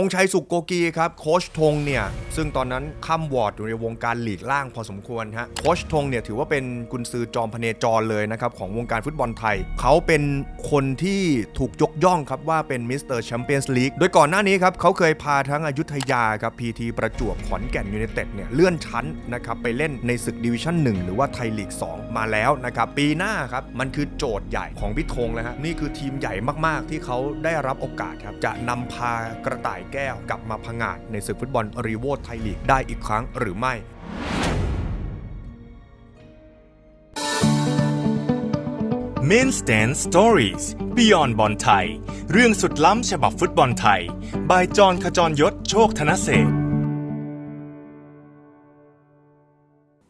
ธงชัยสุกโกกีครับโคชธงเนี่ยซึ่งตอนนั้นข้ามวอร์ดอยู่ในวงการหลีกล่างพอสมควรฮะโคชธงเนี่ยถือว่าเป็นกุนซือจอมพเนจรเลยนะครับของวงการฟุตบอลไทย เขาเป็นคนที่ถูกยกย่องครับว่าเป็นมิสเตอร์แชมเปี้ยนส์ลีกโดยก่อนหน้านี้ครับเขาเคยพาทั้งอายุทยาครับพีทีประจวบขอนแก่นยูไนเต็ดเนี่ยเลื่อนชั้นนะครับไปเล่นในศึกดิวิชั่น1 หรือว่าไทยลีก 2 มาแล้วนะครับปีหน้าครับมันคือโจทย์ใหญ่ของพี่ธงเลยฮะนี่คือทีมใหญ่มากๆ ที่เขาได้รับโอกาสครับจะนำพากระต่ายแก้วกลับมาพังงาดในศึกฟุตบอลรีโวไทยลีกได้อีกครั้งหรือไม่เมนสเตนสตอรี่ s Beyond บอลไทย เรื่องสุดล้ำฉบับฟุตบอลไทย บายจอนขจรยศโชคธนเศรษ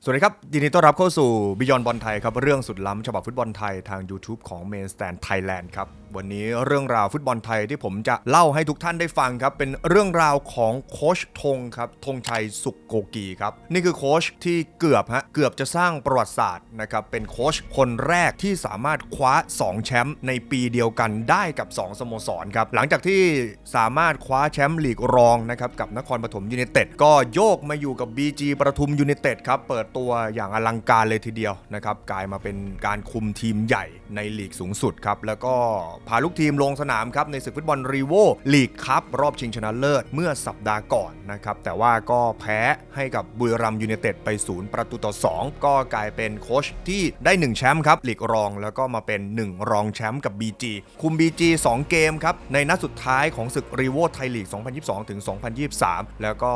สวัสดีครับยินดีต้อนรับเข้าสู่บิยอนบอลไทยครับ เรื่องสุดล้ำฉบับฟุตบอลไทยทาง YouTube ของ Main Stand Thailand ครับ วันนี้เรื่องราวฟุตบอลไทยที่ผมจะเล่าให้ทุกท่านได้ฟังครับ เป็นเรื่องราวของโคชธงครับธงชัยสุกโกกีครับ นี่คือโคชที่เกือบฮะเกือบจะสร้างประวัติศาสตร์นะครับเป็นโคชคนแรกที่สามารถคว้า 2 แชมป์ในปีเดียวกันได้กับ 2 สโมสรครับหลังจากที่สามารถคว้าแชมป์ลีกรองนะครับกับนครปฐมยูไนเต็ดก็โยกมาอยู่กับ BG ประทุมยูไนเต็ดครับเปิดตัวอย่างอลังการเลยทีเดียวนะครับกลายมาเป็นการคุมทีมใหญ่ในลีกสูงสุดครับแล้วก็พาลูกทีมลงสนามครับในศึกฟุตบอลรีโวลีกครับรอบชิงชนะเลิศเมื่อสัปดาห์ก่อนนะครับแต่ว่าก็แพ้ให้กับบุรีรัมย์ยูไนเต็ดไปศูนย์ประตูต่อ 2 ก็กลายเป็นโค้ชที่ได้ 1 แชมป์ครับลีกรองแล้วก็มาเป็น 1 รองแชมป์กับ BG คุม BG 2 เกมครับในนัดสุดท้ายของศึกรีโวไทยลีก 2022 ถึง 2023 แล้วก็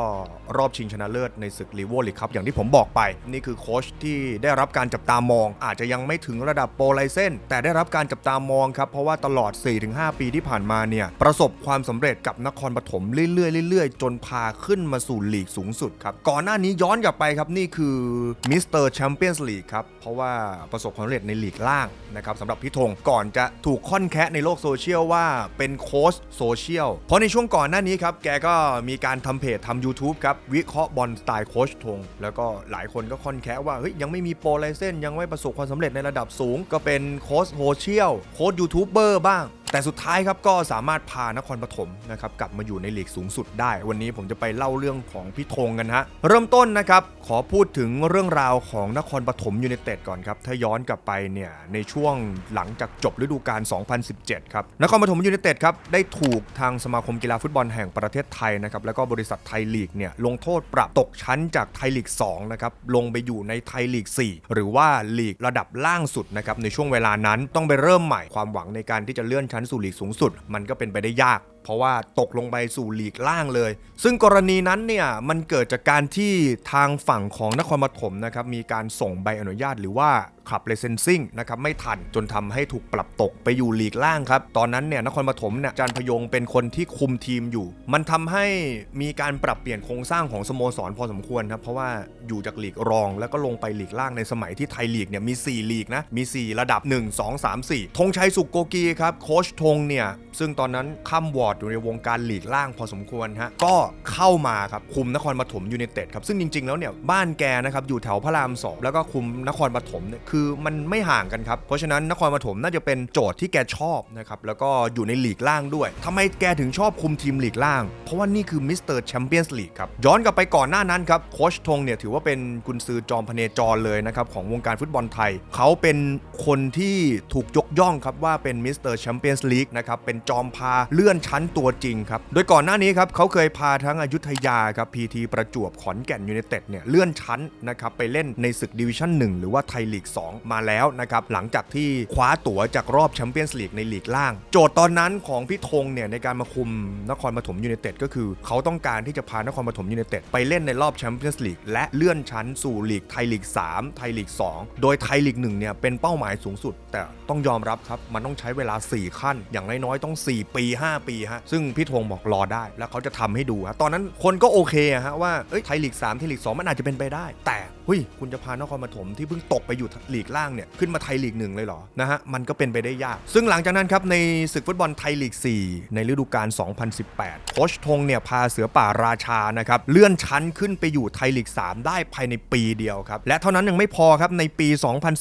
รอบชิงชนะเลิศในศึกรีโวลีกครับอย่างที่ผมบอกไปนี่คือโค้ชที่ได้รับการจับตามอง อาจจะยังไม่ถึงระดับโปรไลเซนแต่ได้รับการจับตามองครับ เพราะว่าตลอด 4-5 ปีที่ผ่านมาเนี่ยประสบความสำเร็จกับนครปฐมเรื่อยๆเรื่อยๆ จนพาขึ้นมาสู่ลีกสูงสุดครับ ก่อนหน้านี้ย้อนกลับไปครับ นี่คือมิสเตอร์แชมเปี้ยนส์ลีกครับเพราะว่าประสบความสำเร็จในลีกล่างนะครับสำหรับพี่ธงก่อนจะถูกค่อนแคะในโลกโซเชียลว่าเป็นโค้ชโซเชียลเพราะในช่วงก่อนหน้านี้ครับแกก็มีการทำเพจทำ YouTube ครับวิเคราะห์บอลสไตล์โค้ชธงแล้วก็หลายคนก็ค่อนแคะว่าเฮ้ยยังไม่มีโปรไลเซนยังไม่ประสบความสำเร็จในระดับสูง ก็เป็นโค้ชโซเชียลโค้ชยูทูบเบอร์บ้าง แต่สุดท้ายครับก็สามารถพานครปฐมนะครับกลับมาอยู่ในลีกสูงสุดได้ วันนี้ผมจะไปเล่าเรื่องของพี่ธงกันฮะเริ่มต้นนะครับขอพูดถึงเรื่องราวของนครปฐมยูไนเต็ดก่อนครับถ้าย้อนกลับไปเนี่ยในช่วงหลังจากจบฤดูกาล 2017 ครับนครปฐมยูไนเต็ดครับได้ถูกทางสมาคมกีฬาฟุตบอลแห่งประเทศไทยนะครับแล้วก็บริษัทไทยลีกเนี่ยลงโทษปรับตกชั้นจากไทยลีก2นะครับลงไปอยู่ในไทยลีก 4 หรือว่าลีกระดับล่างสุดนะครับในช่วงเวลานั้นต้องไปเริ่มใหม่ความหวังในการที่จะเลื่อนชั้นสู่ลีกสูงสุด มันก็เป็นไปได้ยาก เพราะว่าตกลงไปสู่ลีกล่างเลย ซึ่งกรณีนั้นเนี่ยมันเกิดจากการที่ทางฝั่งของนครปฐมนะครับมีการส่งใบอนุญาตหรือว่าขับเลเซนซิ่งนะครับไม่ทันจนทำให้ถูกปรับตกไปอยู่ลีกล่างครับ ตอนนั้นเนี่ยนครปฐมเนี่ยจันพยงเป็นคนที่คุมทีมอยู่ มันทำให้มีการปรับเปลี่ยนโครงสร้างของสโมสรพอสมควรครับเพราะว่าอยู่จากลีกรอง แล้วก็ลงไปลีกล่างในสมัยที่ไทยลีกเนี่ยมี 4 ลีกนะมี 4 ระดับ 1 2 3 4ธงชัยสุกโกกีครับโคชธงเนี่ยซึ่งตอนนั้นข้ามวอร์ดอยู่ในวงการลีกล่างพอสมควรฮะก็เข้ามาครับคุมนครปฐมยูไนเต็ดครับซึ่งจริงๆแล้วเนี่ยบ้านแกนะครับอยู่แถวพระรามสองแล้วก็คุมนครปฐมเนี่ยคือมันไม่ห่างกันครับ เพราะฉะนั้นนครปฐมน่าจะเป็นโจทย์ที่แกชอบนะครับ แล้วก็อยู่ในลีกล่างด้วยทำไมแกถึงชอบคุมทีมลีกล่าง เพราะว่านี่คือมิสเตอร์แชมเปี้ยนส์ลีกครับ ย้อนกลับไปก่อนหน้านั้นครับ โคชธงเนี่ยถือว่าเป็นกุนซือจอมพเนจรเลยนะครับของวงการฟุตบอลไทย เขาเป็นคนที่ถูกยกย่องครับว่าเป็นมิสเตอร์แชมเปี้ยนส์ลีกนะครับ เป็นจอมพาเลื่อนชั้นตัวจริงครับ โดยก่อนหน้านี้ครับเขาเคยพาทั้งอายุทยาครับพีทีประจวบขอนแก่นยูไนเต็ดเนี่ยเลื่อนชั้นนะครับไปเล่นในศึกดิวิชั่น1หรือว่าไทยลีก2มาแล้วนะครับหลังจากที่คว้าตั๋วจากรอบแชมเปี้ยนส์ลีกในลีกล่าง โจทย์ตอนนั้นของพี่ธงเนี่ยในการมาคุมนครปฐมยูไนเต็ดก็คือ เขาต้องการที่จะพานครปฐมยูไนเต็ดไปเล่นในรอบแชมเปี้ยนส์ลีกและเลื่อนชั้นสู่ลีกไทยลีก 3 ไทยลีก 2 โดยไทยลีก1เนี่ยเป็นเป้าหมายสูงสุด แต่ต้องยอมรับครับ มันต้องใช้เวลา 4 ขั้น อย่างน้อยๆต้อง 4 ปี 5 ปีฮะซึ่งพี่ธงบอกรอได้ แล้วเขาจะทำให้ดูฮะตอนนั้นคนก็โอเคอะฮะว่าเอ้ยไทยลีก3ไทยลีก 2 มันอาจจะเป็นไปได้ แต่เฮ้ยคุณจะพานครปฐมที่เพิ่งตกไปอยู่ลีกล่างเนี่ยขึ้นมาไทยลีกหนึ่งเลยเหรอนะฮะมันก็เป็นไปได้ยาก ซึ่งหลังจากนั้นครับในศึกฟุตบอลไทยลีก 4 ในฤดูกาล 2018 โคชธงเนี่ยพาเสือป่าราชานะครับเลื่อนชั้นขึ้นไปอยู่ไทยลีก 3 ได้ภายในปีเดียวครับและเท่านั้นยังไม่พอครับในปี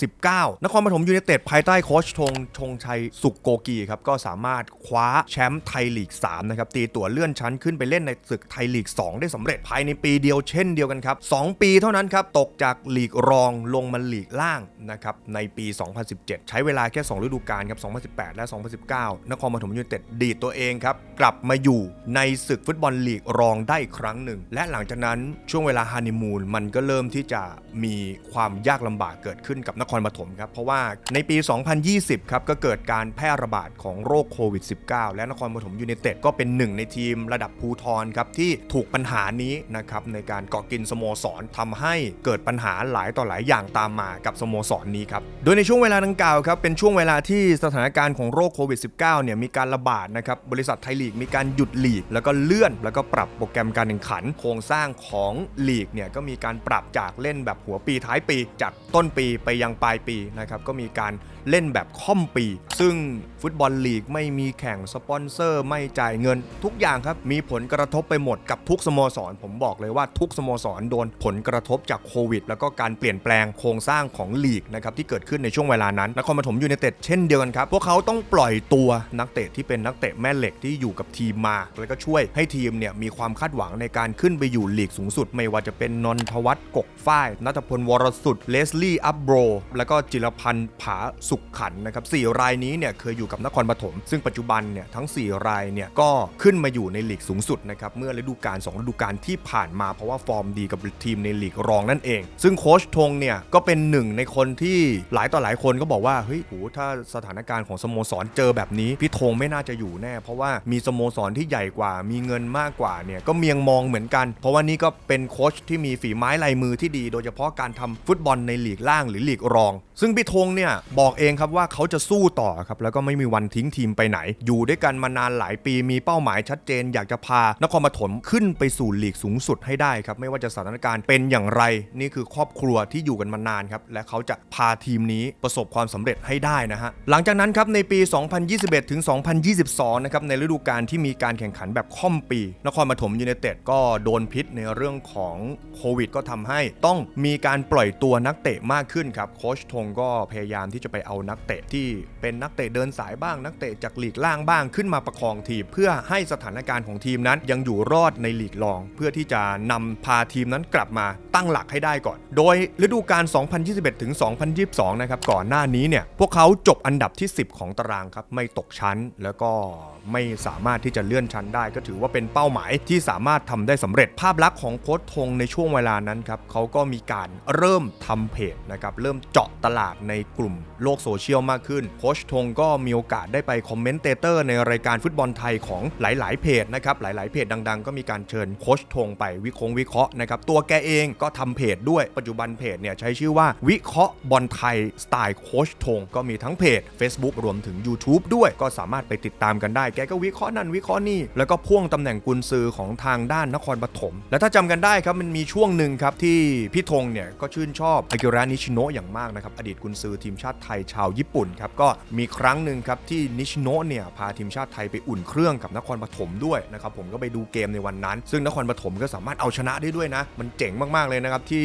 2019 นครปฐมยูไนเต็ดภายใต้โคชธงธงชัยสุกโกกีครับก็สามารถคว้าแชมป์ไทยลีก 3 นะครับตีตั๋วเลื่อนชั้นขึ้นไปเล่นในศึกไทยลีก 2 ได้สำเร็จภายในปีเดียวเช่นเดียวกันครับ2ปีเท่านั้นครับตกจากลีกรองลงมาลีกล่างนะครับในปี 2017 ใช้เวลาแค่ 2 ฤดูกาลครับ 2018 และ 2019 นครปฐมยูไนเต็ดดีดตัวเองครับ กลับมาอยู่ในศึกฟุตบอลลีกรองได้อีกครั้งหนึ่ง และหลังจากนั้นช่วงเวลาฮันนีมูนมันก็เริ่มที่จะมีความยากลำบากเกิดขึ้นกับนครปฐมครับ เพราะว่าในปี 2020 ครับ ก็เกิดการแพร่ระบาดของโรคโควิด -19 และนครปฐมยูไนเต็ดก็เป็นหนึ่งในทีมระดับภูทรครับที่ถูกปัญหานี้นะครับในการเกาะกินสโมสรทำให้เกิดปัญหาหลายต่อหลายอย่างตามมากับสโมสรนี้ครับ โดยในช่วงเวลาดังกล่าวครับเป็นช่วงเวลาที่สถานการณ์ของโรคโควิด -19 เนี่ยมีการระบาดนะครับบริษัทไทยลีกมีการหยุดลีก แล้วก็เลื่อน แล้วก็ปรับโปรแกรมการแข่งขัน โครงสร้างของลีกเนี่ยก็มีการปรับจากเล่นแบบหัวปีท้ายปี จากต้นปีไปยังปลายปีนะครับก็มีการ เล่นแบบค่อมปี ซึ่งฟุตบอลลีกไม่มีแข่งสปอนเซอร์ ไม่จ่ายเงิน ทุกอย่างครับ มีผลกระทบไปหมดกับทุกสโมสร ผมบอกเลยว่าทุกสโมสรโดนผลกระทบจากโควิด แล้วก็การเปลี่ยนแปลงโครงสร้างของลีกนะครับที่เกิดขึ้นในช่วงเวลานั้นนครปฐมยูไนเต็ดเช่นเดียวกันครับ พวกเขาต้องปล่อยตัวนักเตะที่เป็นนักเตะแม่เหล็กที่อยู่กับทีมมา แล้วก็ช่วยให้ทีมเนี่ยมีความคาดหวังในการขึ้นไปอยู่ลีกสูงสุด ไม่ว่าจะเป็นนนทวัฒน์กกฝ้ายนัทพลวรสุดเลสลี่อัพโบรแล้วก็จิรพันธ์ผาสุขขันนะครับสี่รายนี้เนี่ยเคยอยู่กับนครปฐมซึ่งปัจจุบันเนี่ยทั้ง 4 รายเนี่ยก็ขึ้นมาอยู่ในลีกสูงสุดนะครับเมื่อฤดูกาล2ฤดูกาลที่ผ่านมาเพราะว่าฟอร์มดีกับทีมในลีกรองนั่นเอง ซึ่งโค้ชธงเนี่ยก็เป็นหนึ่งในคนที่หลายต่อหลายคนก็บอกว่าเฮ้ยโหถ้าสถานการณ์ของสโมสรเจอแบบนี้พี่ธงไม่น่าจะอยู่แน่ เพราะว่ามีสโมสรที่ใหญ่กว่า มีเงินมากกว่าเนี่ยก็เมียงมองเหมือนกัน เพราะว่านี่ก็เป็นโค้ชที่มีฝีไม้ลายมือที่ดี โดยเฉพาะการทำฟุตบอลในลีกล่างหรือลีกรอง ซึ่งพี่ธงเนี่ยบอกเเองครับว่าเขาจะสู้ต่อครับแล้วก็ไม่มีวันทิ้งทีมไปไหน อยู่ด้วยกันมานานหลายปีมีเป้าหมายชัดเจน อยากจะพานครปฐมขึ้นไปสู่ลีกสูงสุดให้ได้ครับไม่ว่าจะสถานการณ์เป็นอย่างไร นี่คือครอบครัวที่อยู่กันมานานครับและเขาจะพาทีมนี้ประสบความสำเร็จให้ได้นะฮะหลังจากนั้นครับในปี 2021 ถึง 2022 นะครับในฤดูกาลที่มีการแข่งขันแบบค่อมปี นครปฐมยูไนเต็ดก็โดนพิษในเรื่องของโควิด ก็ทำให้ต้องมีการปล่อยตัวนักเตะมากขึ้นครับโคชธงก็พยายามที่จะไปเอานักเตะที่เป็นนักเตะเดินสายบ้าง นักเตะจากลีกล่างบ้างขึ้นมาประคองทีม เพื่อให้สถานการณ์ของทีมนั้นยังอยู่รอดในลีกรอง เพื่อที่จะนำพาทีมนั้นกลับมาตั้งหลักให้ได้ก่อน โดยฤดูกาล 2021 ถึง 2022 นะครับก่อนหน้านี้เนี่ยพวกเขาจบอันดับที่ 10 ของตารางครับไม่ตกชั้นแล้วก็ไม่สามารถที่จะเลื่อนชั้นได้ ก็ถือว่าเป็นเป้าหมายที่สามารถทำได้สำเร็จภาพลักษณ์ของโค้ชธงในช่วงเวลานั้นครับเขาก็มีการเริ่มทำเพจนะครับเริ่มเจาะตลาดในกลุ่มโลกโซเชียลมากขึ้นโคชธงก็มีโอกาสได้ไปคอมเมนเตเตอร์ในรายการฟุตบอลไทยของหลาย ๆ เพจนะครับหลาย ๆ เพจดัง ๆ ก็มีการเชิญโคชธงไปวิคราะห์วิเคราะห์นะครับตัวแกเองก็ทำเพจด้วยปัจจุบันเพจเนี่ยใช้ชื่อว่าวิเคราะห์บอลไทยสไตล์โคชธงก็มีทั้งเพจ Facebook รวมถึง YouTube ด้วยก็สามารถไปติดตามกันได้แกก็วิเคราะห์นั่นวิเคราะห์นี่แล้วก็พ่วงตำแหน่งกุนซือของทางด้านนครปฐมและถ้าจำกันได้ครับมันมีช่วงหนึ่งครับที่พี่ธงเนี่ยก็ชื่นชอบอากิระนิชิโนะอย่างมากนะครับอดีตกุนซือทีมชาติไทยชาวญี่ปุ่นครับก็มีครั้งหนึ่งครับที่นิชโนะเนี่ยพาทีมชาติไทยไปอุ่นเครื่องกับนครปฐมด้วยนะครับผมก็ไปดูเกมในวันนั้น ซึ่งนครปฐมก็สามารถเอาชนะได้ด้วยนะ มันเจ๋งมากๆเลยนะครับที่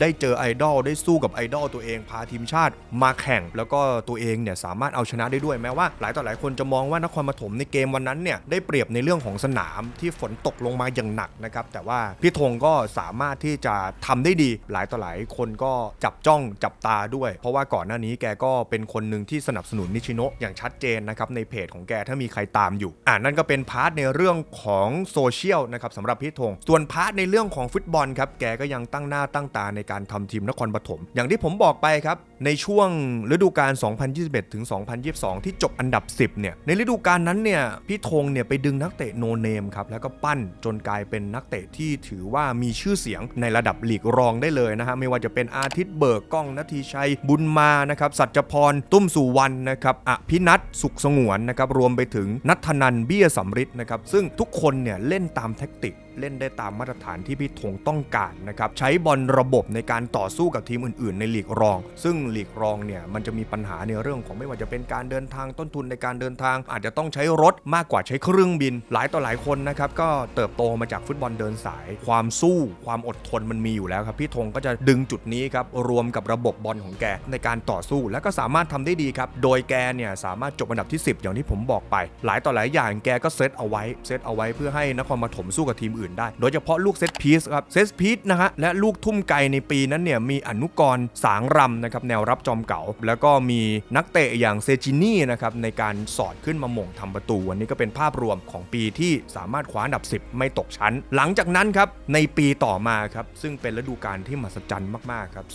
ได้เจอไอดอลได้สู้กับไอดอลตัวเองพาทีมชาติมาแข่ง แล้วก็ตัวเองเนี่ยสามารถเอาชนะได้ด้วยแม้ว่าหลายต่อหลายคนจะมองว่านครปฐมในเกมวันนั้นเนี่ยได้เปรียบในเรื่องของสนามที่ฝนตกลงมาอย่างหนักนะครับแต่ว่าพี่ธงก็สามารถที่จะทำได้ดีหลายต่อหลายคนก็จับจ้องจับตาด้วย เพราะว่าก่อนหน้านี้แกก็เป็นคนหนึ่งที่สนับสนุนนิชิโนะอย่างชัดเจนนะครับในเพจของแกถ้ามีใครตามอยู่ อ่านั่นก็เป็นพาร์ทในเรื่องของโซเชียลนะครับสำหรับพี่ธงส่วนพาร์ทในเรื่องของฟุตบอลครับแกก็ยังตั้งหน้าตั้งตาในการทำทีมนครปฐมอย่างที่ผมบอกไปครับในช่วงฤดูกาล 2021 ถึง 2022 ที่จบอันดับ 10 เนี่ย ในฤดูกาลนั้นเนี่ย พี่ธงเนี่ยไปดึงนักเตะโนเนมครับ แล้วก็ปั้นจนกลายเป็นนักเตะที่ถือว่ามีชื่อเสียงในระดับหลีกรองได้เลยนะฮะ ไม่ว่าจะเป็นอาทิตย์เบิกก้องนาทีชัย บุญมานะครับ สัจพร ตุ้มสุวรรณนะครับอภินัทสุขสงวนนะครับ รวมไปถึงนัทนันเบี้ยสำริดนะครับ ซึ่งทุกคนเนี่ยเล่นตามแท็กติก เล่นได้ตามมาตรฐานที่พี่ธงต้องการนะครับใช้บอลระบบในการต่อสู้กับทีมอื่น ๆ ในลีกรอง ซึ่งลีกรองเนี่ยมันจะมีปัญหาในเรื่องของไม่ว่าจะเป็นการเดินทางต้นทุนในการเดินทาง อาจจะต้องใช้รถมากกว่าใช้เครื่องบิน หลายต่อหลายคนนะครับก็เติบโตมาจากฟุตบอลเดินสาย ความสู้ความอดทนมันมีอยู่แล้วครับพี่ธงก็จะดึงจุดนี้ครับรวมกับระบบบอลของแกในการต่อสู้ แล้วก็สามารถทำได้ดีครับโดยแกเนี่ยสามารถจบอันดับที่ 10 อย่างที่ผมบอกไป หลายต่อหลายอย่างแกก็เซตเอาไว้เซตเอาไว้เพื่อให้นครปฐมสู้กับทีมอื่นได้ โดยเฉพาะลูกเซตพีซครับ เซตพีซนะฮะ และลูกทุ่มไกในปีนั้นเนี่ยมีอนุกรณ์สางรำนะครับแนวรับจอมเก่า แล้วก็มีนักเตะอย่างเซจินี่นะครับในการสอดขึ้นมาหม่งทำประตูวันนี้ก็เป็นภาพรวมของปีที่สามารถคว้าอันดับ 10 ไม่ตกชั้น หลังจากนั้นครับในปีต่อมาครับซึ่งเป็นฤดูกาลที่มหัศจรรย์มากๆครับ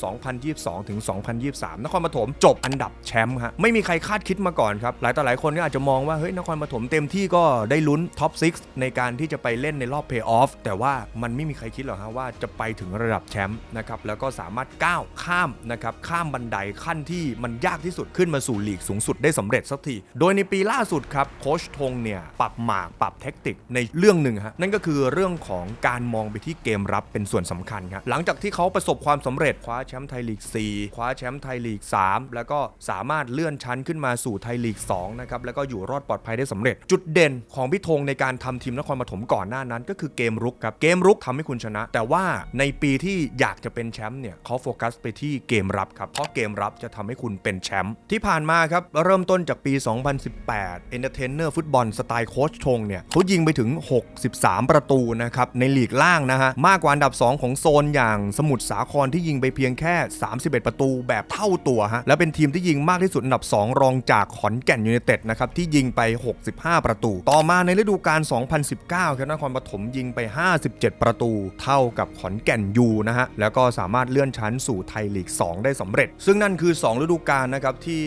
2022 ถึง 2023 นครปฐมจบอันดับแชมป์ฮะไม่มีใครคาดคิดมาก่อนครับ หลายต่อหลายคนก็อาจจะมองว่าเฮ้ยนครปฐมเต็มที่ก็ได้ลุ้นท็อป 6 ในการที่จะไปเล่นในรอบเพย์ออฟแต่ว่ามันไม่มีใครคิดหรอกฮะว่าจะไปถึงระดับแชมป์นะครับแล้วก็สามารถก้าวข้ามนะครับข้ามบันไดขั้นที่มันยากที่สุดขึ้นมาสู่ลีกสูงสุดได้สำเร็จสักที โดยในปีล่าสุดครับโคชธงเนี่ยปรับหมากปรับเทคนิคในเรื่องหนึ่งฮะนั่นก็คือเรื่องของการมองไปที่เกมรับเป็นส่วนสำคัญครับหลังจากที่เขาประสบความสำเร็จคว้าแชมป์ไทยลีก 4 คว้าแชมป์ไทยลีก 3 แล้วก็สามารถเลื่อนชั้นขึ้นมาสู่ไทยลีก2นะครับแล้วก็อยู่รอดปลอดภัยได้สำเร็จ จุดเด่นของพี่ธงในการทำทีมนครปฐมก่อนหน้านั้น ก็คือเกมรุกครับ เกมรุกทำให้คุณชนะ แต่ว่าในปีที่อยากจะเป็นแชมป์เนี่ยเขาโฟกัสไปที่เกมรับครับ เพราะเกมรับจะทำให้คุณเป็นแชมป์ที่ผ่านมาครับเริ่มต้นจากปี 2018 Entertainer ฟุตบอลสไตล์โค้ชธงเนี่ยเขายิงไปถึง 63 ประตูนะครับในลีกล่างนะฮะมากกว่าอันดับ 2 ของโซนอย่างสมุทรสาครที่ยิงไปเพียงแค่ 31 ประตูแบบเท่าตัวฮะและเป็นทีมที่ยิงมากที่สุดอันดับ 2 รองจากขอนแก่นยูไนเต็ดนะครับที่ยิงไป 65 ประตู ต่อมาในฤดูกาล 2019 ครับนครปฐมยิงไป 57 ประตู เท่ากับขอนแก่นยูนะฮะ แล้วก็สามารถเลื่อนชั้นสู่ไทยลีก 2 ได้สำเร็จ ซึ่งนั่นคือ 2 ฤดูกาลนะครับที่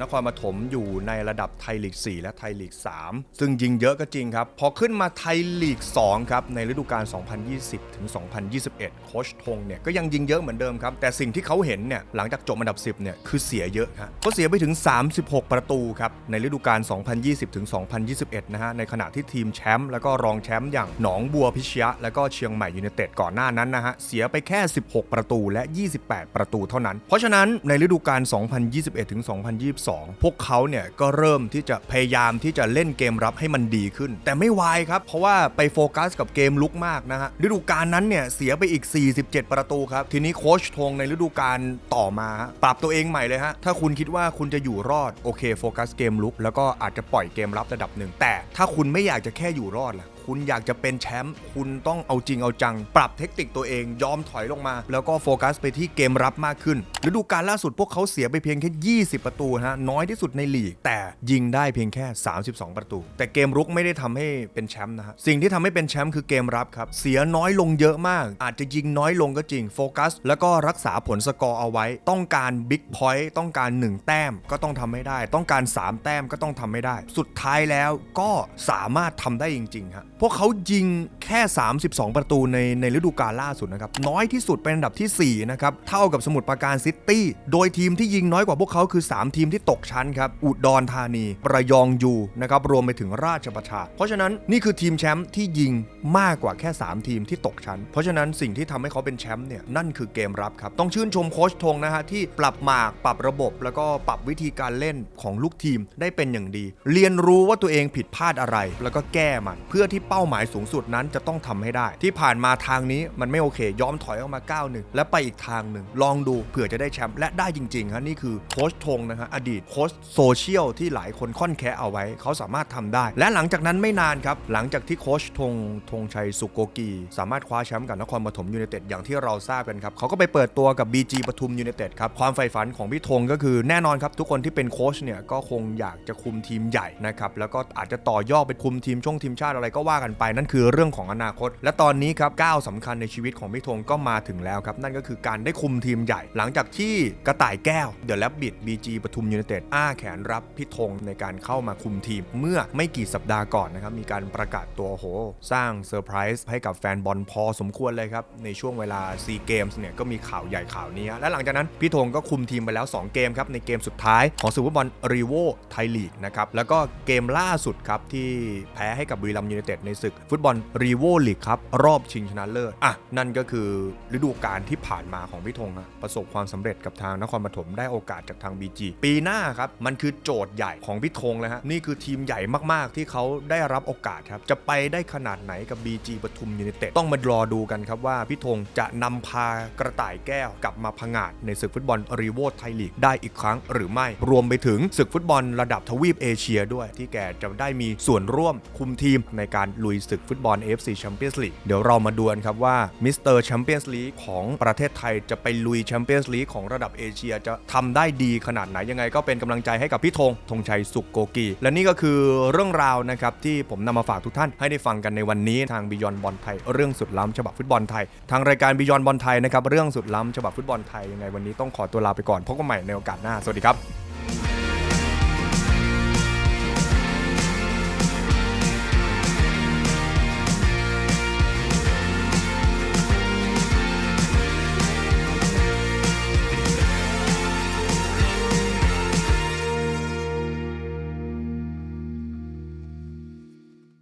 นครปฐมอยู่ในระดับไทยลีก 4 และไทยลีก 3 ซึ่งยิงเยอะก็จริงครับ พอขึ้นมาไทยลีก 2 ครับ ในฤดูกาล 2020 ถึง 2021 โคชธงเนี่ยก็ยังยิงเยอะเหมือนเดิมครับ แต่สิ่งที่เขาเห็นเนี่ยหลังจากจบอันดับ 10 เนี่ยคือเสียเยอะครับเขาเสียไปถึง 36 ประตูครับ ในฤดูกาล 2020 ถึง 2021 นะฮะ ในขณะที่ทีมแชมป์แล้วก็รองแชมป์อย่างหนองบัวพิชยะ แล้วก็เชียงใหม่ยูไนเต็ดก่อนหน้านั้นนะฮะเสียไปแค่ 16 ประตูและ 28 ประตูเท่านั้น เพราะฉะนั้นในฤดูกาล 2021 ถึง 2022พวกเขาเนี่ยก็เริ่มที่จะพยายามที่จะเล่นเกมรับให้มันดีขึ้น แต่ไม่ไวายครับ เพราะว่าไปโฟกัสกับเกมลุกมากนะฮะฤดูกาลนั้นเนี่ยเสียไปอีก 47 ประตูครับ ทีนี้โค้ชทงในฤดูกาลต่อมาปรับตัวเองใหม่เลยฮะถ้าคุณคิดว่าคุณจะอยู่รอดโอเคโฟกัสเกมลุกแล้วก็อาจจะปล่อยเกมรับระดับหนึ่งแต่ถ้าคุณไม่อยากจะแค่อยู่รอดล่ะ คุณอยากจะเป็นแชมป์คุณต้องเอาจริงเอาจัง ปรับเทคนิคตัวเองยอมถอยลงมา แล้วก็โฟกัสไปที่เกมรับมากขึ้นฤดูกาลล่าสุดพวกเขาเสียไปเพียงแค่ 20 ประตูฮะน้อยที่สุดในลีก แต่ยิงได้เพียงแค่ 32 ประตู แต่เกมรุกไม่ได้ทำให้เป็นแชมป์นะฮะสิ่งที่ทำให้เป็นแชมป์คือเกมรับครับเสียน้อยลงเยอะมาก อาจจะยิงน้อยลงก็จริงโฟกัส แล้วก็รักษาผลสกอร์เอาไว้ ต้องการบิ๊กพอยต์ต้องการ 1 แต้มก็ต้องทำให้ได้ ต้องการ 3 แต้มก็ต้องทำให้ได้ สุดท้ายแล้วก็สามารถทำได้จริงๆฮะพวกเขายิงแค่ 32 ประตูในในฤดูกาลล่าสุดนะครับ น้อยที่สุดเป็นอันดับทีสี่ 4 นะครับ เท่ากับสมุทรปราการซิตี้ โดยทีมที่ยิงน้อยกว่าพวกเขาคือ 3 ทีมที่ตกชั้นครับ อุดรธานี ประยองยูนะครับ รวมไปถึงราชประชา เพราะฉะนั้นนี่คือทีมแชมป์ที่ยิงมากกว่าแค่ 3 ทีมที่ตกชั้น เพราะฉะนั้นสิ่งที่ทำให้เขาเป็นแชมป์เนี่ยนั่นคือเกมรับครับ ต้องชื่นชมโค้ชธงนะฮะที่ปรับหมากปรับระบบ แล้วก็ปรับวิธีการเล่นของลูกทีมได้เป็นอย่างดี เรียนรู้ว่าตัวเองผิดพลาดอะไร แล้วก็แก้มันเพื่อที่เป้าหมายสูงสุดนั้นจะต้องทำให้ได้ ที่ผ่านมาทางนี้มันไม่โอเคยอมถอยออกมาก้าวหนึ่งและไปอีกทางหนึ่ง ลองดูเผื่อจะได้แชมป์และได้จริงๆฮะนี่คือโค้ชธงนะฮะอดีตโค้ชโซเชียลที่หลายคนค่อนแคะเอาไว้ เขาสามารถทำได้ และหลังจากนั้นไม่นานครับหลังจากที่โค้ชธงธงชัยสุโกกี สามารถคว้าแชมป์กับนครปฐมยูไนเต็ดอย่างที่เราทราบกันครับเขาก็ไปเปิดตัวกับ BG ปทุมยูไนเต็ดครับความใฝ่ฝันของพี่ธงก็คือแน่นอนครับทุกคนที่เป็นโค้ชเนี่ยก็คงอยากจะคุมทีมใหญ่นะครับแล้วก็อาจจะต่อยอดไปคุมทีมช่วงทีมชาติอะไรก็ว่ากันไปนั่นคือเรื่องของอนาคต และตอนนี้ครับก้าวสำคัญในชีวิตของพี่ธงก็มาถึงแล้วครับ นั่นก็คือการได้คุมทีมใหญ่ หลังจากที่กระต่ายแก้วเดอะแลบบิด BG ปทุมยูไนเต็ดอ้าแขนรับพี่ธงในการเข้ามาคุมทีม เมื่อไม่กี่สัปดาห์ก่อนนะครับมีการประกาศตัวโห สร้างเซอร์ไพรส์ให้กับแฟนบอลพอสมควรเลยครับในช่วงเวลาซีเกมส์เนี่ยก็มีข่าวใหญ่ข่าวนี้และหลังจากนั้นพี่ธงก็คุมทีมไปแล้ว 2 เกมครับในเกมสุดท้ายของศึกฟุตบอลรีโวไทยลีกนะครับแล้วก็เกมล่าสุดครับที่แพ้ให้กับบุรีรัมย์ยูไนเต็ดในศึกฟุตบอลรีโวลีกครับรอบชิงชนะเลิศอะนั่นก็คือฤดูกาลที่ผ่านมาของพี่ธงฮะประสบความสำเร็จกับทางนครปฐมได้โอกาสจากทาง BG ปีหน้าครับมันคือโจทย์ใหญ่ของพี่ธงเลยฮะนี่คือทีมใหญ่มากๆ ที่เขาได้รับโอกาสครับจะไปได้ขนาดไหนกับ BG ปทุมยูไนเต็ดต้องมารอดูกันครับว่าพี่ธงจะนำพากระต่ายแก้วกลับมาพังาจในศึกฟุตบอลรีโวไทยลีกได้อีกครั้งหรือไม่ รวมไปถึงศึกฟุตบอลระดับทวีปเอเชียด้วย ที่แกจะได้มีส่วนร่วมคุมทีมในการลุยศึกฟุตบอล AFC Champions League เดี๋ยวเรามาดูกันครับว่ามิสเตอร์แชมเปี้ยนส์ลีกของประเทศไทยจะไปลุยแชมเปี้ยนส์ลีกของระดับเอเชียจะทำได้ดีขนาดไหนยังไงก็เป็นกำลังใจให้กับพี่ธงธงชัยสุขโกกี และนี่ก็คือเรื่องราวนะครับที่ผมนำมาฝากทุกท่านให้ได้ฟังกันในวันนี้ทางบิยอนบอลไทยเรื่องสุดล้ำฉบับฟุตบอลไทย ทางรายการบิยอนบอลไทยนะครับเรื่องสุดล้ำฉบับฟุตบอลไทยยังไงวันนี้ต้องขอตัวลาไปก่อนพบกันใหม่ในโอกาสหน้าสวัสดีครับ